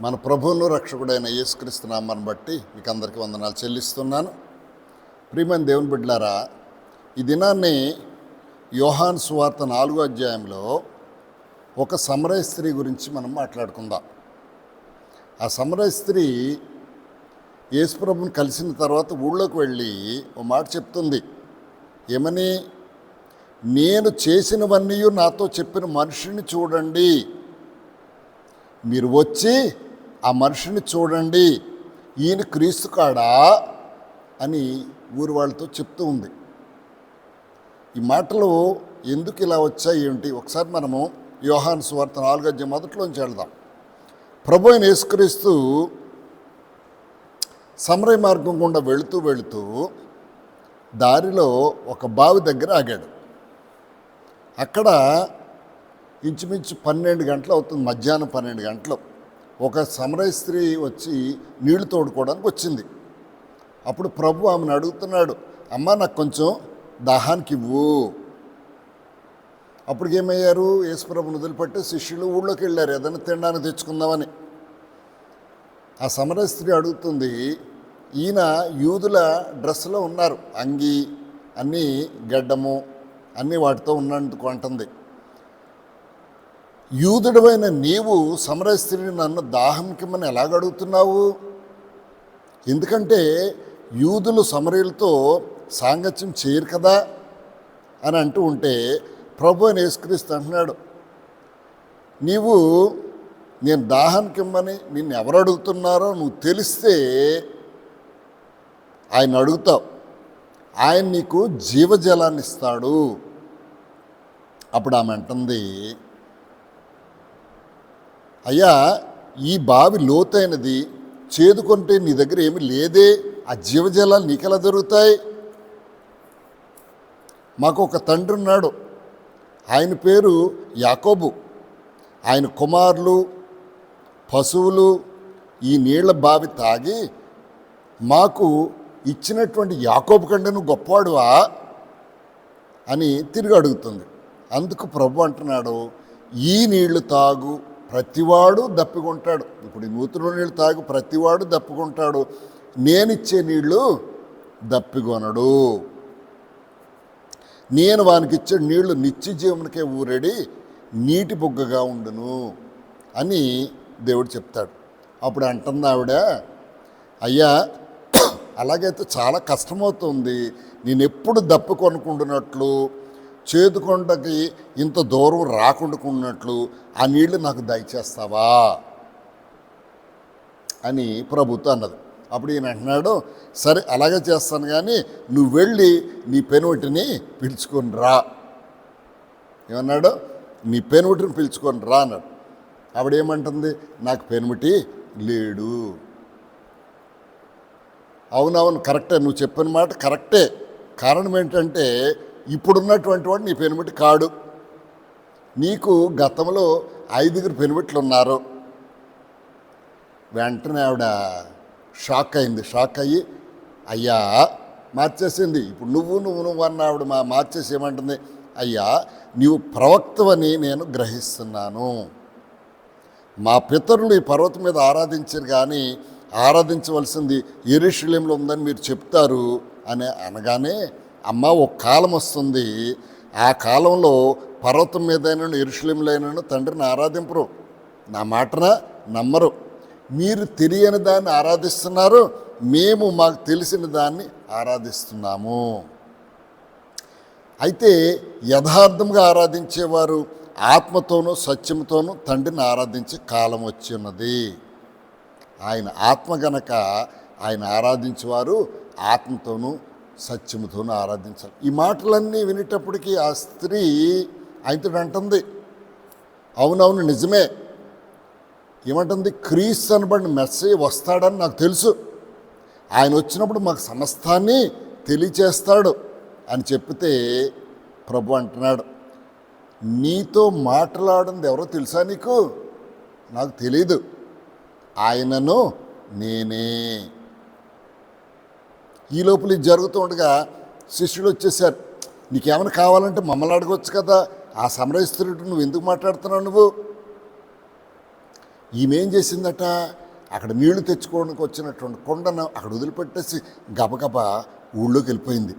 మన ప్రభువును రక్షకుడైన యేసుక్రీస్తు నామాన్ని బట్టి మీకు అందరికీ వందనాలు చెల్లిస్తున్నాను. ప్రియమైన దేవుని బిడ్డలారా ఈ దినాన్ని యోహాన్ సువార్త నాలుగో అధ్యాయంలో ఒక సమరయ స్త్రీ గురించి మనం మాట్లాడుకుందాం. ఆ సమరయ స్త్రీ యేసుప్రభుని కలిసిన తర్వాత ఊళ్ళోకి వెళ్ళి ఓ మాట చెప్తుంది. ఏమని? నేను చేసినవన్నీ నాతో చెప్పిన మనిషిని చూడండి. మీరు వచ్చి ఆ మనిషిని చూడండి. ఈయన క్రీస్తు కాడా? అని ఊరి వాళ్ళతో చెప్తూ ఉంది. ఈ మాటలు ఎందుకు ఇలా వచ్చాయి ఏంటి? ఒకసారి మనము యోహాన్ సువార్త నాలుగజ్యం మొదట్లోంచి వెళ్దాం. ప్రభు అయిన యేసుక్రీస్తు సమరయ మార్గం గుండా వెళుతూ వెళుతూ దారిలో ఒక బావి దగ్గర ఆగాడు. అక్కడ ఇంచుమించు పన్నెండు గంటలు అవుతుంది. మధ్యాహ్నం పన్నెండు గంటలు. ఒక సమరయ స్త్రీ వచ్చి నీళ్ళు తోడుకోవడానికి వచ్చింది. అప్పుడు ప్రభు ఆమెను అడుగుతున్నాడు అమ్మ నాకు కొంచెం దాహానికి ఇవ్వు. అప్పుడు ఏమయ్యారు? యేసుప్రభుని వదిలిపెట్టి శిష్యులు ఊళ్ళోకి వెళ్ళారు ఏదైనా తినడానికి తెచ్చుకుందామని. ఆ సమర స్త్రీ అడుగుతుంది ఈయన యూదుల డ్రెస్సులో ఉన్నారు అంగి అన్నీ గడ్డము అన్నీ వాటితో ఉన్నందుకు అంటుంది. యూదుడమైన నీవు సమర స్త్రీని నన్ను దాహంకిమ్మని ఎలాగ అడుగుతున్నావు? ఎందుకంటే యూదులు సమరయులతో సాంగత్యం చేయరు కదా? అని అంటూ ఉంటే ప్రభు అని యేసుక్రీస్తు అంటున్నాడు నీవు నేను దాహానికి ఇమ్మని నిన్ను ఎవరు అడుగుతున్నారో నువ్వు తెలిస్తే ఆయన అడుగుతావు. ఆయన నీకు జీవజలాన్ని ఇస్తాడు. అప్పుడు ఆమె అంటుంది అయ్యా ఈ బావి లోతైనది చేదుకుంటే నీ దగ్గర ఏమి లేదే. ఆ జీవజలాలు నీకెలా దొరుకుతాయి? మాకు ఒక తండ్రి ఉన్నాడు. ఆయన పేరు యాకోబు. ఆయన కుమారులు పశువులు ఈ నీళ్ళ బావి తాగి మాకు ఇచ్చినటువంటి యాకోబు కంటే నువ్వు గొప్పవాడువా? అని తిరిగి అడుగుతుంది. అందుకు ప్రభు అంటున్నాడు ఈ నీళ్ళు తాగు ప్రతివాడు దప్పికొంటాడు. ఇప్పుడు ఈ నూతన నీళ్ళు తాగు ప్రతివాడు దప్పికొంటాడు. నేనిచ్చే నీళ్ళు దప్పికొనడు. నేను వానికి ఇచ్చే నీళ్ళు నిత్య జీవనకే ఊరడి నీటి బుగ్గగా ఉండును అని దేవుడు చెప్తాడు. అప్పుడు అంటుంది ఆవిడ అయ్యా అలాగైతే చాలా కష్టమవుతుంది. నేను ఎప్పుడు దప్పు కొనుక్కుంటున్నట్లు చేదుకొండకి ఇంత దూరం రాకుండుకున్నట్లు ఆ నీళ్ళు నాకు దయచేస్తావా? అని ప్రభుత్వం అన్నది. అప్పుడు ఈయన అంటున్నాడు సరే అలాగే చేస్తాను కానీ నువ్వు వెళ్ళి నీ పెనువటిని పిలుచుకొని రా. ఏమన్నాడు? నీ పెనువటిని పిలుచుకొని రా అన్నాడు. ఆవిడేమంటుంది నాకు పెనుమిటి లేడు. అవునవును కరెక్టే. నువ్వు చెప్పిన మాట కరెక్టే. కారణం ఏంటంటే ఇప్పుడున్నటువంటి వాడు నీ పెనుమిటి కాడు. నీకు గతంలో ఐదుగురు పెనుమిట్లు ఉన్నారు వెంటనే ఆవిడ షాక్ అయింది. షాక్ అయ్యి అయ్యా మార్చేసింది. ఇప్పుడు నువ్వు నువ్వు నువ్వు అన్న ఆవిడ మా మార్చేసి ఏమంటుంది అయ్యా నీవు ప్రవక్తవని నేను గ్రహిస్తున్నాను. మా పితరులు ఈ పర్వతం మీద ఆరాధించారు కానీ ఆరాధించవలసింది ఎరుషులేంలో ఉందని మీరు చెప్తారు అని అనగానే అమ్మ ఒక కాలం వస్తుంది. ఆ కాలంలో పర్వతం మీదైనను ఎరుషులేంలో తండ్రిని ఆరాధింపరు. నా మాటన నమ్మరు. మీరు తెలియని దాన్ని ఆరాధిస్తున్నారు. మేము మాకు తెలిసిన దాన్ని ఆరాధిస్తున్నాము. అయితే యథార్థంగా ఆరాధించేవారు ఆత్మతోనూ సత్యంతోనూ తండ్రిని ఆరాధించే కాలం వచ్చి ఉన్నది. ఆయన ఆత్మ గనక ఆయన ఆరాధించేవారు ఆత్మతోనూ సత్యముతోనూ ఆరాధించాలి. ఈ మాటలన్నీ వినేటప్పటికీ ఆ స్త్రీ ఆయనతో అంటుంది. అవునవును నిజమే. ఏమంటుంది? క్రీస్ అనబడిన మెస్సేజ్ వస్తాడని నాకు తెలుసు. ఆయన వచ్చినప్పుడు మాకు సమస్తాన్ని తెలియచేస్తాడు అని చెప్తే ప్రభు అంటున్నాడు. నీతో మాట్లాడింది ఎవరో తెలుసా నీకు? నాకు తెలీదు. ఆయనను నేనే ఈ లోపల ఇది జరుగుతూ ఉండగా శిష్యులు వచ్చేసారు నీకేమైనా కావాలంటే మమ్మల్ని అడగవచ్చు కదా ఆ సమరయ నువ్వు ఎందుకు మాట్లాడుతున్నావు నువ్వు? ఈమెం చేసిందట అక్కడ నీళ్ళు తెచ్చుకోవడానికి వచ్చినటువంటి కొండను అక్కడ వదిలిపెట్టేసి గబగబ ఊళ్ళోకి వెళ్ళిపోయింది.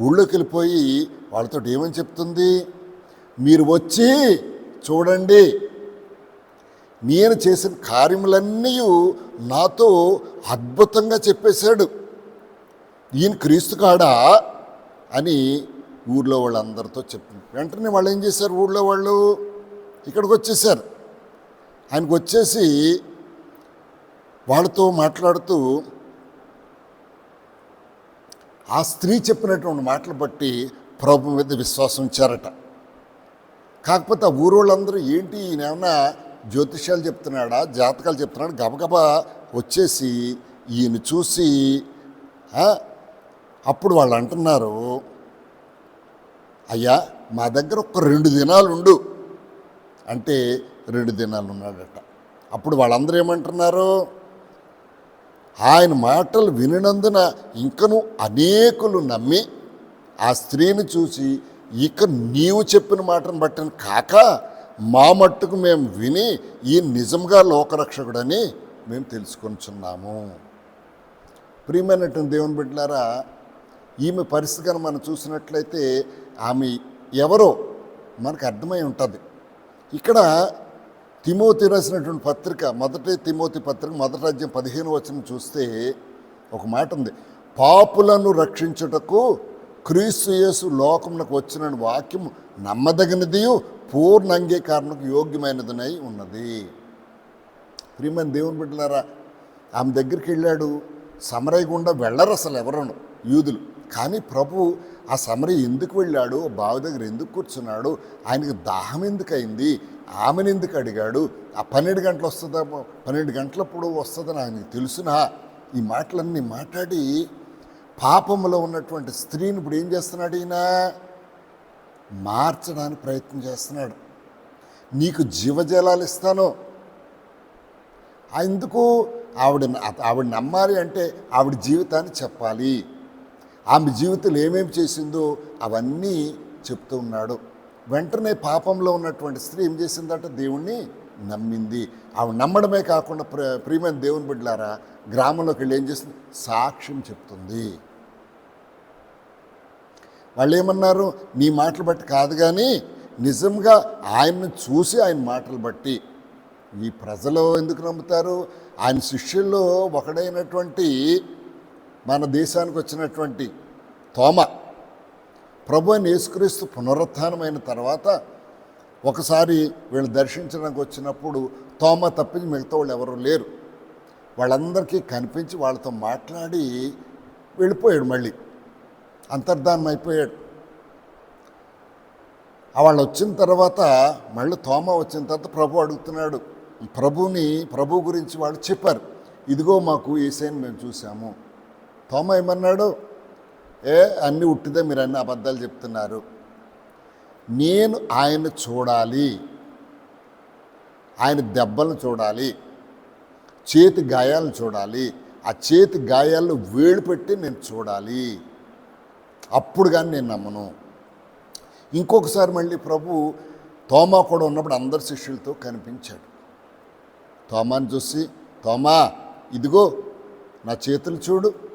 ఊళ్ళోకి వెళ్ళిపోయి వాళ్ళతో ఏమని చెప్తుంది? మీరు వచ్చి చూడండి నేను చేసిన కార్యములన్నీ నాతో అద్భుతంగా చెప్పేశాడు. ఈయన క్రీస్తు కాడా అని ఊర్లో వాళ్ళందరితో చెప్పింది వెంటనే వాళ్ళు ఏం చేశారు? ఊళ్ళో వాళ్ళు ఇక్కడికి వచ్చేసారు ఆయనకు వచ్చేసి వాళ్ళతో మాట్లాడుతూ ఆ స్త్రీ చెప్పినటువంటి మాటలు బట్టి ప్రభు మీద విశ్వాసం ఉంచారట. కాకపోతే ఆ ఊరోళ్ళందరూ ఏంటి ఈయనేమన్నా జ్యోతిష్యాలు చెప్తున్నాడా? జాతకాలు చెప్తున్నాడు? గబగబా వచ్చేసి ఈయన చూసి అప్పుడు వాళ్ళు అంటున్నారు అయ్యా మా దగ్గర ఒక రెండు దినాలు ఉండు అంటే రెండు దినాలు ఉన్నాడట అప్పుడు వాళ్ళందరూ ఏమంటున్నారు ఆయన మాటలు వినినందున ఇంకను అనేకులు నమ్మి ఆ స్త్రీని చూసి ఇక నీవు చెప్పిన మాటను బట్టిన కాక మా మట్టుకు మేము విని ఈ నిజంగా లోకరక్షకుడని మేము తెలుసుకొనిచున్నాము. ప్రియమైనటువంటి దేవుని బిడ్డలారా ఈమె పరిస్థితి కనుక మనం చూసినట్లయితే ఆమె ఎవరో మనకు అర్థమై ఉంటుంది. ఇక్కడ తిమోతి రాసినటువంటి పత్రిక మొదటి తిమోతి పత్రిక మొదటి రాజ్యం పదిహేను వచ్చిన చూస్తే ఒక మాట ఉంది. పాపులను రక్షించుటకు క్రీస్తు యేసు లోకమునకు వచ్చిన వాక్యం నమ్మదగినది పూర్ణ అంగీకారణకు యోగ్యమైనదినై ఉన్నది. ప్రియమైన దేవుని బిడ్డలారా ఆమె దగ్గరికి వెళ్ళాడు. సమరయ గుండా వెళ్ళరు అసలు ఎవరను యూదులు. కానీ ప్రభు ఆ సమరి ఎందుకు వెళ్ళాడు? బావి దగ్గర ఎందుకు కూర్చున్నాడు? ఆయనకి దాహం ఎందుకు అయింది ఆమెను ఎందుకు అడిగాడు? ఆ పన్నెండు గంటలు వస్తుందా? పన్నెండు గంటలప్పుడు వస్తుందని ఆయనకి తెలుసునా? ఈ మాటలన్నీ మాట్లాడి పాపంలో ఉన్నటువంటి స్త్రీని ఇప్పుడు ఏం చేస్తున్నాడు ఈయన? మార్చడానికి ప్రయత్నం చేస్తున్నాడు. నీకు జీవజలాలు ఇస్తాను. ఎందుకు? ఆవిడ ఆవిడ నమ్మాలి అంటే ఆవిడ జీవితాన్ని చెప్పాలి. ఆమె జీవితంలో ఏమేమి చేసిందో అవన్నీ చెప్తూ ఉన్నాడు. వెంటనే పాపంలో ఉన్నటువంటి స్త్రీ ఏం చేసిందట? దేవుణ్ణి నమ్మింది. ఆమె నమ్మడమే కాకుండా ప్ర ప్రియమైన దేవుని బిడ్డలారా గ్రామంలోకి వెళ్ళి ఏం చేస్తుంది? సాక్ష్యం చెప్తుంది. వాళ్ళు ఏమన్నారు నీ మాటలు బట్టి కాదు కానీ నిజంగా ఆయన్ని చూసి ఆయన మాటలు బట్టి. ఈ ప్రజలు ఎందుకు నమ్ముతారు? ఆయన శిష్యుల్లో ఒకడైనటువంటి మన దేశానికి వచ్చినటువంటి తోమ ప్రభు అయిన యేసుక్రీస్తు పునరుత్థానమైన తర్వాత ఒకసారి వీళ్ళు దర్శించడానికి వచ్చినప్పుడు తోమ తప్పించి మిగతా వాళ్ళు ఎవరు లేరు. వాళ్ళందరికీ కనిపించి వాళ్ళతో మాట్లాడి వెళ్ళిపోయాడు మళ్ళీ. అంతర్ధానం అయిపోయాడు. వాళ్ళు వచ్చిన తర్వాత మళ్ళీ తోమ వచ్చిన తర్వాత ప్రభు అడుగుతున్నాడు ప్రభుని ప్రభు గురించి వాళ్ళు చెప్పారు. ఇదిగో మాకు ఏసైని మేము చూసాము తోమ ఏమన్నాడు? ఏ అన్నీ ఉట్టిదే మీరు అన్ని అబద్ధాలు చెప్తున్నారు. నేను ఆయన చూడాలి. ఆయన దెబ్బలను చూడాలి. చేతి గాయాలను చూడాలి. ఆ చేతి గాయాలను వేలు పెట్టి నేను చూడాలి. అప్పుడు కానీ నేను నమ్మను. ఇంకొకసారి మళ్ళీ ప్రభు తోమా కూడా ఉన్నప్పుడు అందరి శిష్యులతో కనిపించాడు. తోమాని చూసి తోమా ఇదిగో నా చేతులు చూడు.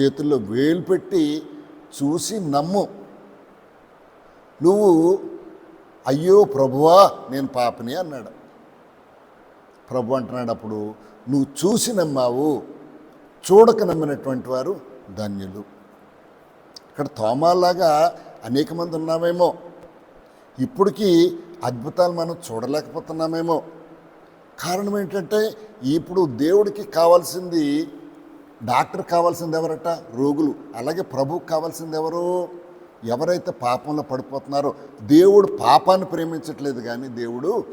చేతుల్లో వేలు పెట్టి చూసి నమ్ము. నువ్వు అయ్యో ప్రభువా నేను పాపని అన్నాడు. ప్రభు అంటున్నాడు అప్పుడు నువ్వు చూసి నమ్మావు. చూడక నమ్మినటువంటి వారు ధన్యులు. ఇక్కడ తోమాలాగా అనేక మంది ఉన్నామేమో. ఇప్పటికీ అద్భుతాలు మనం చూడలేకపోతున్నామేమో. కారణం ఏంటంటే ఇప్పుడు దేవుడికి కావాల్సింది డాక్టర్ కావాల్సింది ఎవరట రోగులు. అలాగే ప్రభువు కావాల్సింది ఎవరు ఎవరైతే పాపంలో పడిపోతున్నారో? దేవుడు పాపాన్ని ప్రేమించట్లేదు కానీ దేవుడు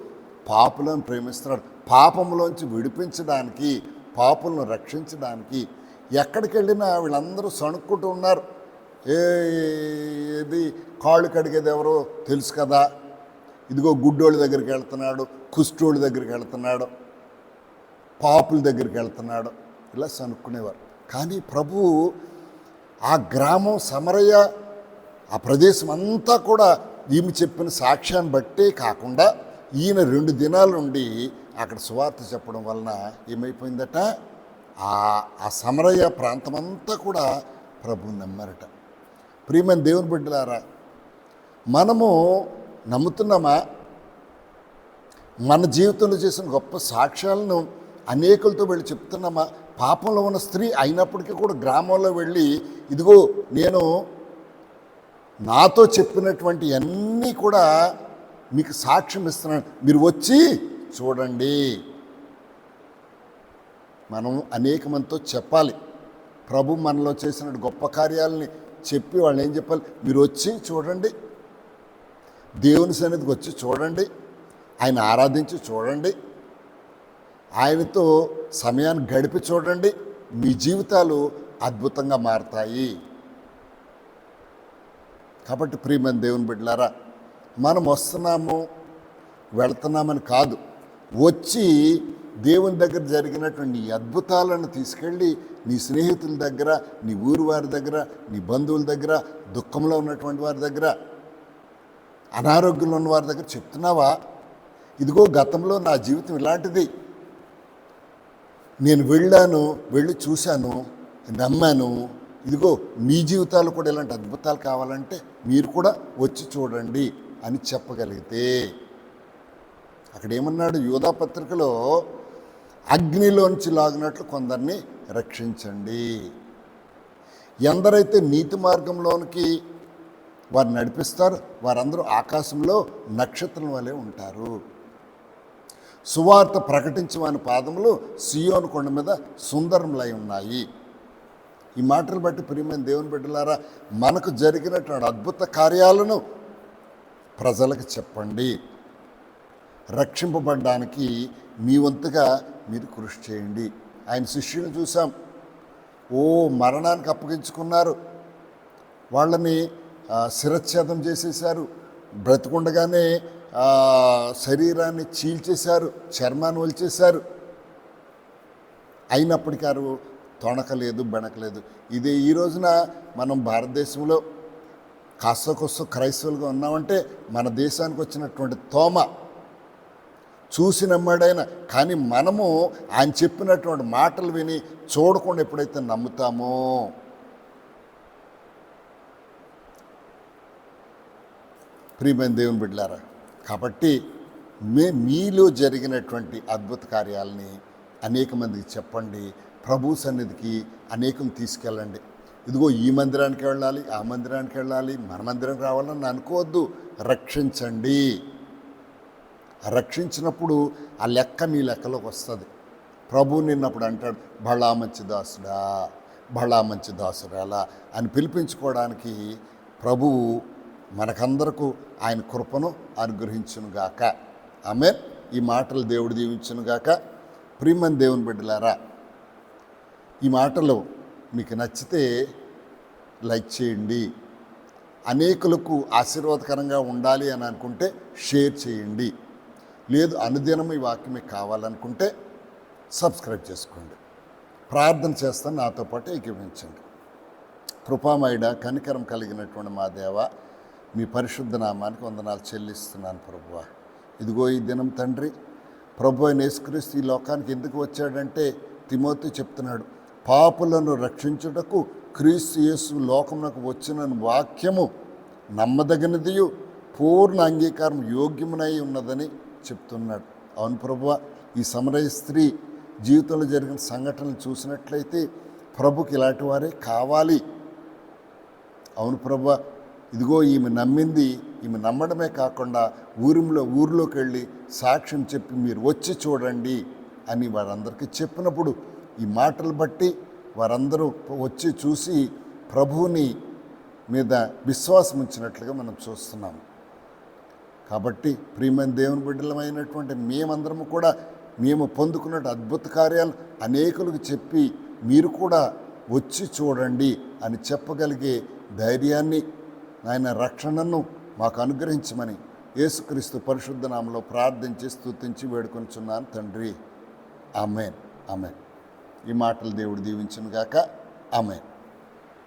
పాపులను ప్రేమిస్తున్నాడు. పాపంలోంచి విడిపించడానికి పాపులను రక్షించడానికి ఎక్కడికి వెళ్ళినా వీళ్ళందరూ సణుక్కుంటూ ఉన్నారు. ఏది? కాళ్ళు కడిగేది ఎవరో? తెలుసు కదా. ఇదిగో గుడ్డోళ్ళ దగ్గరికి వెళ్తున్నాడు కుష్టోళ్ళ దగ్గరికి వెళ్తున్నాడు పాపుల దగ్గరికి వెళ్తున్నాడు. ఇలా అనుకునేవారు. కానీ ప్రభువు ఆ గ్రామం సమరయ్య ఆ ప్రదేశం అంతా కూడా ఈమె చెప్పిన సాక్ష్యాన్ని బట్టే కాకుండా ఈయన రెండు దినాల నుండి అక్కడ సువార్త చెప్పడం వలన ఏమైపోయిందట? ఆ ఆ సమరయ్య ప్రాంతమంతా కూడా ప్రభు నమ్మారట. ప్రియమైన దేవుని బిడ్డలారా మనము నమ్ముతున్నామా? మన జీవితంలో చేసిన గొప్ప సాక్ష్యాలను అనేకులతో వెళ్ళి చెప్తున్నామా పాపంలో ఉన్న స్త్రీ అయినప్పటికీ కూడా గ్రామంలో వెళ్ళి ఇదిగో నేను నాతో చెప్పినటువంటి అన్నీ కూడా మీకు సాక్ష్యం ఇస్తున్నాను. మీరు వచ్చి చూడండి. మనం అనేక మందితో చెప్పాలి. ప్రభు మనలో చేసిన గొప్ప కార్యాలని చెప్పి వాళ్ళు ఏం చెప్పాలి? మీరు వచ్చి చూడండి. దేవుని సన్నిధికి వచ్చి చూడండి. ఆయన ఆరాధించి చూడండి. ఆయనతో సమయాన్ని గడిపి చూడండి. మీ జీవితాలు అద్భుతంగా మారతాయి. కాబట్టి ప్రియమైన దేవుని బిడ్డలారా మనం వస్తున్నాము వెళ్తున్నామని కాదు. వచ్చి దేవుని దగ్గర జరిగినటువంటి నీ అద్భుతాలను తీసుకెళ్ళి నీ స్నేహితుల దగ్గర నీ ఊరు వారి దగ్గర నీ బంధువుల దగ్గర దుఃఖంలో ఉన్నటువంటి వారి దగ్గర అనారోగ్యంలో ఉన్న వారి దగ్గర చెప్తున్నావా? ఇదిగో గతంలో నా జీవితం ఇలాంటిది. నేను వెళ్ళాను వెళ్ళి చూశాను నమ్మాను. ఇదిగో మీ జీవితాలు కూడా ఇలాంటి అద్భుతాలు కావాలంటే మీరు కూడా వచ్చి చూడండి అని చెప్పగలిగితే. అక్కడ ఏమన్నాడు? యోధా పత్రికలో అగ్నిలోంచి లాగినట్లు కొందరిని రక్షించండి. ఎందరైతే నీతి మార్గంలోనికి వారు నడిపిస్తారు వారందరూ ఆకాశంలో నక్షత్రం వలె ఉంటారు. సువార్త ప్రకటించమని పాదములు సియోను కొండ మీద సుందరములై ఉన్నాయి. ఈ మాటలు బట్టి ప్రియమైన దేవుని బిడ్డలారా మనకు జరిగినటువంటి అద్భుత కార్యాలను ప్రజలకు చెప్పండి. రక్షింపబడడానికి మీ వంతుగా మీరు కృషి చేయండి. ఆయన శిష్యుని చూసాం ఓ మరణానికి అప్పగించుకున్నారు. వాళ్ళని శిరచ్ఛేదం చేసేశారు. బ్రతికుండగానే శరీరాన్ని చీల్చేశారు చర్మాన్ని వల్చేశారు అయినప్పటికీ వారు తొణకలేదు బెణకలేదు. ఇదే ఈ రోజున మనం భారతదేశంలో కాస్త కొస్త క్రైస్తవులుగా ఉన్నామంటే మన దేశానికి వచ్చినటువంటి తోమ చూసి నమ్మాడైన కానీ మనము ఆయన చెప్పినటువంటి మాటలు విని చూడకుండా ఎప్పుడైతే నమ్ముతామో ప్రియమైన దేవుని బిడ్డలారా కాబట్టి మే మీలో జరిగినటువంటి అద్భుత కార్యాలని అనేక మందికి చెప్పండి. ప్రభు సన్నిధికి అనేకం తీసుకెళ్ళండి. ఇదిగో ఈ మందిరానికి వెళ్ళాలి ఆ మందిరానికి వెళ్ళాలి మన మందిరానికి రావాలని అనుకోవద్దు. రక్షించండి. రక్షించినప్పుడు ఆ లెక్క నీ లెక్కలోకి వస్తుంది. ప్రభు నిన్నప్పుడు అంటాడు బళా మంచి దాసుడా బళా మంచి దాసురాలా అని పిలిపించుకోవడానికి ప్రభువు మనకందరకు ఆయన కృపను అనుగ్రహించునుగాక. ఆమె ఈ మాటలు దేవుడు దీవించునుగాక. ప్రియమని దేవుని బిడ్డలారా ఈ మాటలు మీకు నచ్చితే లైక్ చేయండి. అనేకులకు ఆశీర్వాదకరంగా ఉండాలి అని అనుకుంటే షేర్ చేయండి. లేదు అనుదినం ఈ వాక్యం కావాలనుకుంటే సబ్స్క్రైబ్ చేసుకోండి. ప్రార్థన చేస్తాను నాతో పాటు ఏకీవించండి కృపామయుడ కనికరం కలిగినటువంటి మా దేవ మీ పరిశుద్ధ నామానికి వందనాలు చెల్లిస్తున్నాను ప్రభువ. ఇదిగో ఈ దినం తండ్రి ప్రభు అయిన యేసుక్రీస్తు ఈ లోకానికి ఎందుకు వచ్చాడంటే తిమోతి చెప్తున్నాడు పాపులను రక్షించుటకు క్రీస్తు యేసు లోకమునకు వచ్చిన వాక్యము నమ్మదగినదియు పూర్ణ అంగీకారం యోగ్యమునై ఉన్నదని చెప్తున్నాడు. అవును ప్రభువ ఈ సమరయ స్త్రీ జీవితంలో జరిగిన సంఘటనలు చూసినట్లయితే ప్రభుకి ఇలాంటి వారే కావాలి. అవును ప్రభు ఇదిగో ఈమె నమ్మింది ఈమె నమ్మడమే కాకుండా ఊరిలో ఊర్లోకి వెళ్ళి సాక్ష్యం చెప్పి మీరు వచ్చి చూడండి అని వారందరికీ చెప్పినప్పుడు ఈ మాటలు బట్టి వారందరూ వచ్చి చూసి ప్రభువుని మీద విశ్వాసం ఉంచినట్లుగా మనం చూస్తున్నాం కాబట్టి ప్రియమైన దేవుని బిడ్డలమైనటువంటి మేమందరము కూడా మేము పొందుకున్న అద్భుత కార్యాలు అనేకులకు చెప్పి మీరు కూడా వచ్చి చూడండి అని చెప్పగలిగే ధైర్యాన్ని ఆయన రక్షణను మాకు అనుగ్రహించమని యేసుక్రీస్తు పరిశుద్ధనామంలో ప్రార్థించి స్తుతించి వేడుకొనిచున్నాను తండ్రి. ఆమెన్. ఆమెన్. ఈ మాటలు దేవుడు దీవించును గాక ఆమెన్.